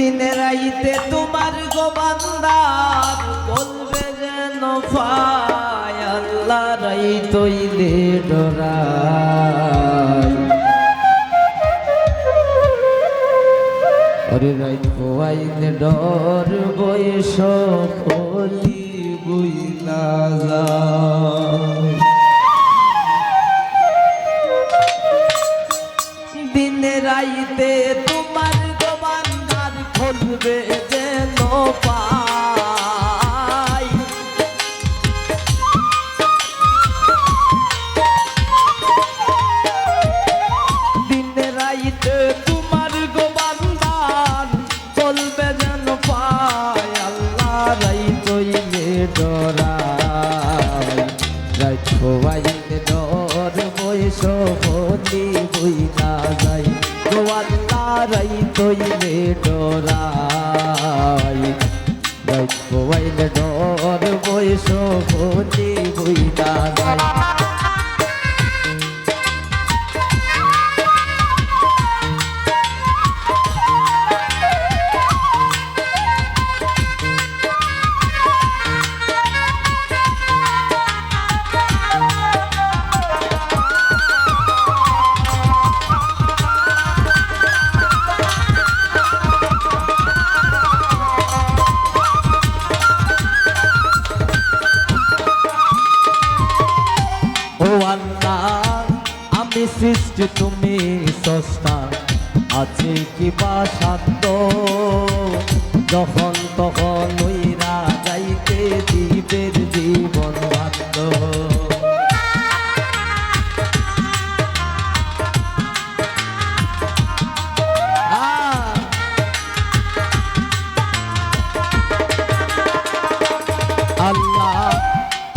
দিনে রাইতে তোমার গোবান্দার বলবে যেন পায় আল্লাহ রাই তৈলে ডরাই। অরে রাই পোয়াইলে ডর বয়স কলি বুইলা যায়। দিনে রাইতে তোমার খুলবে যেন পাই। দিনে রাইতে তোমার গোবান্ধার চলবে যেন পাই আল্লাহ রাই তৈলে ডরাই রাই খোয়াইলে ডর বই না যাই গোয়াল্লা রাই তৈলে ডরাই আমি সৃষ্টি তুমি সস্তা? আছে কি বা সাধ্য যখন তখন ওইরা যাইতে জীবের জীবন আহ আল্লাহ,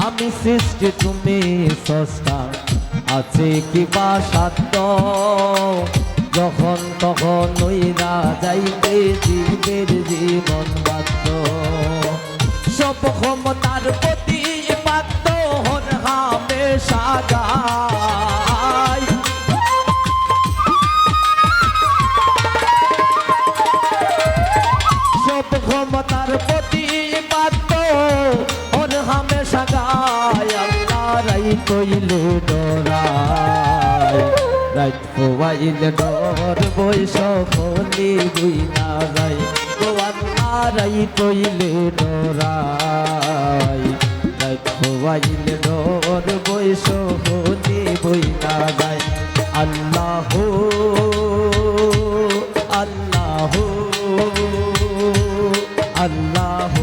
আমি সৃষ্টি, তুমি সস্তা। আছে কি বা সাধ্য যখন তখন নইরা যাইতে জীবের জীবন বাধ্য সব ক্ষমতার কইলে পোয়াইলে ডর বৈশ হলি বুই না যাই ও আল্লাহ রাই কইলে ডরাই পোয়াইলে ডর বুই আল্লাহ আল্লাহ আল্লাহ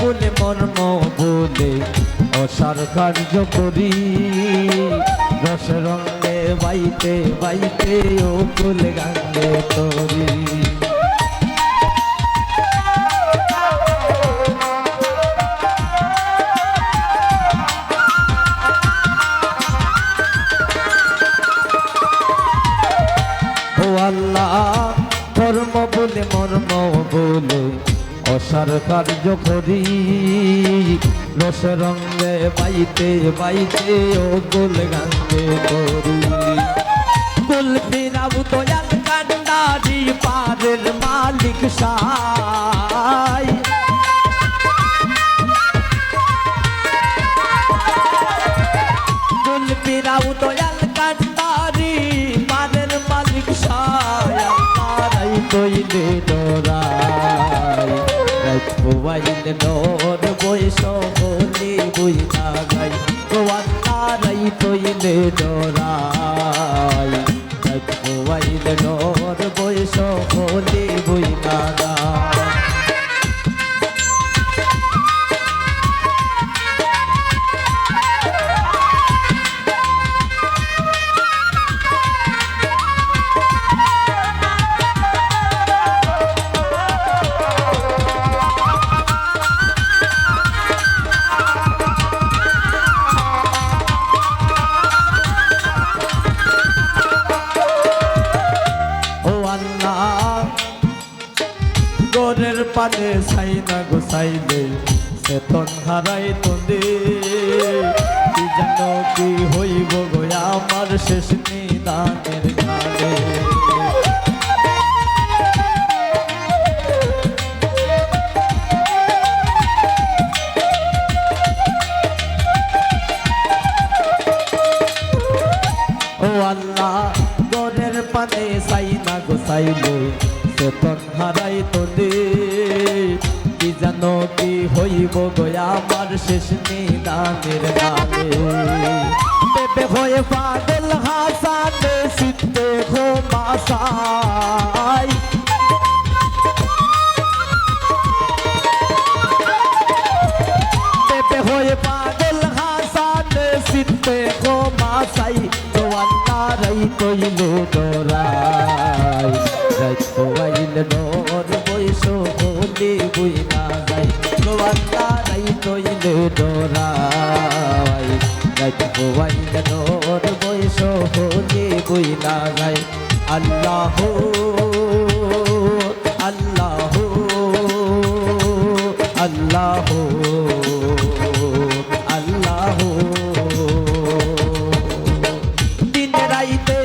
বলে মর্ম বলে অসার কার্য করি। রস রঙে বাইতে বাইতে ও কুল গাঙ্গে তরি। আল্লাহ কর্ম বলে মর্ম বলে অসার কার্য করি। রস রঙে বাইতে বাইতে ও গোল গাঙ্গে করি কুল ফিরাবু দয়াল কান্ডারি, পারের মালিক সাই। কুল ফিরাবু দয়াল কান্ডারি, পারের মালিক সাই। আমারাই কইলে ডরাই পোয়াইলে ডর বয়স বলি না গাই গোয়ান্নারাই কইলে ডরাই পোয়াইলে ডর পানে সাই না গোসাইলে চেতন হারাই তোদে। কি জানো কি হইব গো আমার শেষ নিদানের কালে? হইব গয়া আমার শেষ নিদানের গালে বেবে হয়ে পাগল হাসানে সিদ্ধে ঘো মাসাই পেপে হয়ে পাগল হাসান সিদ্ধে গো মাসাই জোয়ান্না রই কইলে ডোরাই রাই কোয়াইল ডোর বইসো বলি বুই জোয়ান্না রই কইলে ডোরাই রাই কোয়াইল ডোর বইসো বলি বুই না যাই আল্লাহ আল্লাহ আল্লাহ আল্লাহ দিন রাইতে